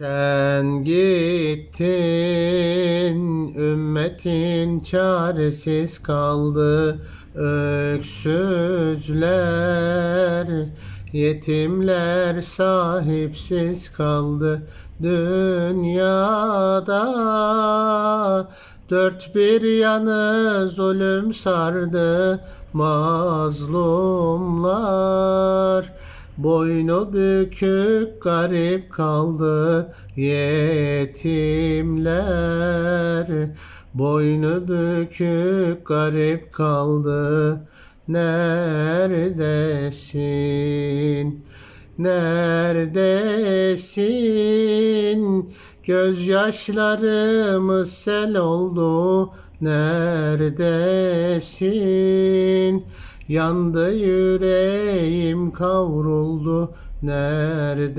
Sen gittin, ümmetin çaresiz kaldı. Öksüzler, yetimler sahipsiz kaldı. Dünyada dört bir yanı zulüm sardı. Mazlumlar Boynu bükük garip kaldı yetimler Boynu bükük garip kaldı Neredesin? Neredesin? Gözyaşlarımız sel oldu Neredesin? Yandı yüreğim kavruldu neredesin?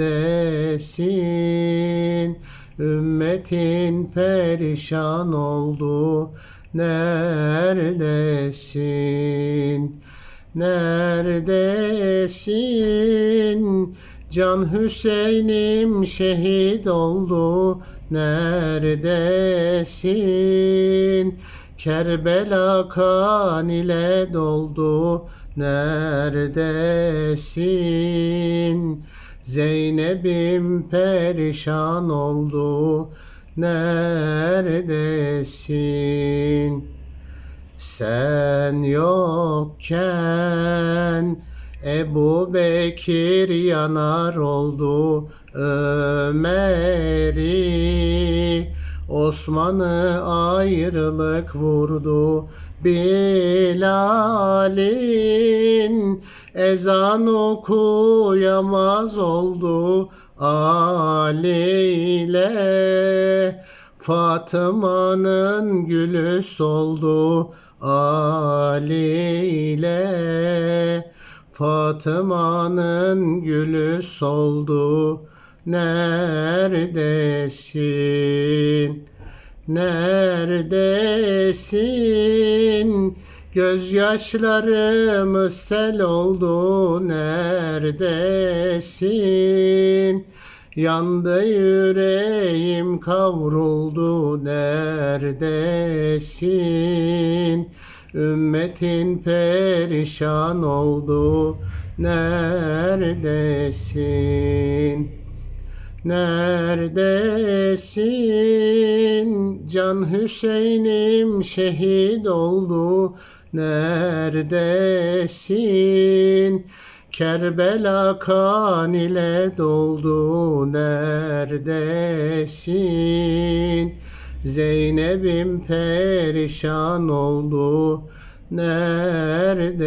Ümmetin perişan oldu neredesin? Neredesin? Can Hüseyin'im şehit oldu neredesin? Kerbela kan ile doldu neredesin? Zeynep'im perişan oldu neredesin? Sen yokken Ebu Bekir yanar oldu Ömer'i Osman'ı ayrılık vurdu Bilal'in. Ezan okuyamaz oldu Ali ile Fatıma'nın gülü soldu Ali ile Fatıma'nın gülü soldu Neredesin? Neredesin? Gözyaşlarımız sel oldu neredesin? Yandı yüreğim kavruldu neredesin? Ümmetin perişan oldu neredesin? Neredesin? Can Hüseyin'im şehit oldu. Neredesin? Kerbela kan ile doldu. Neredesin? Zeynep'im perişan oldu. Neredesin?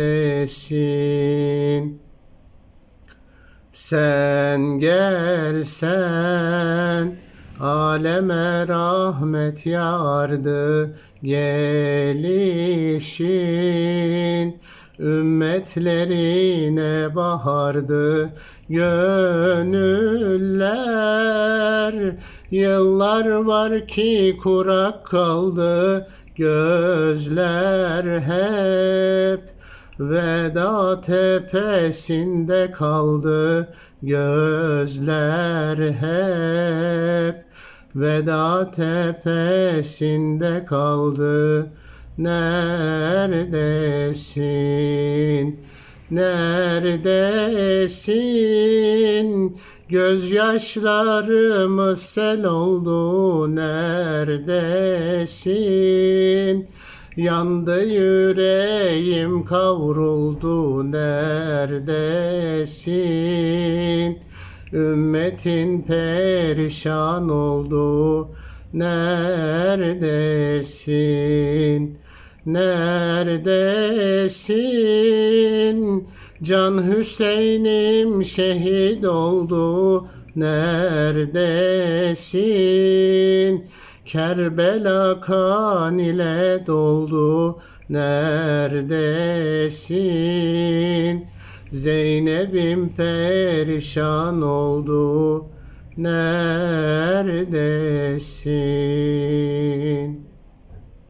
Sen gelsen aleme rahmet yardı gelişin. Ümmetlerine bahardı gönüller. Yıllar var ki kurak kaldı gözler hep Veda tepesinde kaldı gözler hep Veda tepesinde kaldı Neredesin? Neredesin? Gözyaşlarımız sel oldu neredesin? Yandı yüreğim kavruldu neredesin? Ümmetin perişan oldu neredesin? Neredesin? Can Hüseyin'im şehit oldu neredesin? Kerbela kan ile doldu neredesin? Zeynep'im perişan oldu neredesin?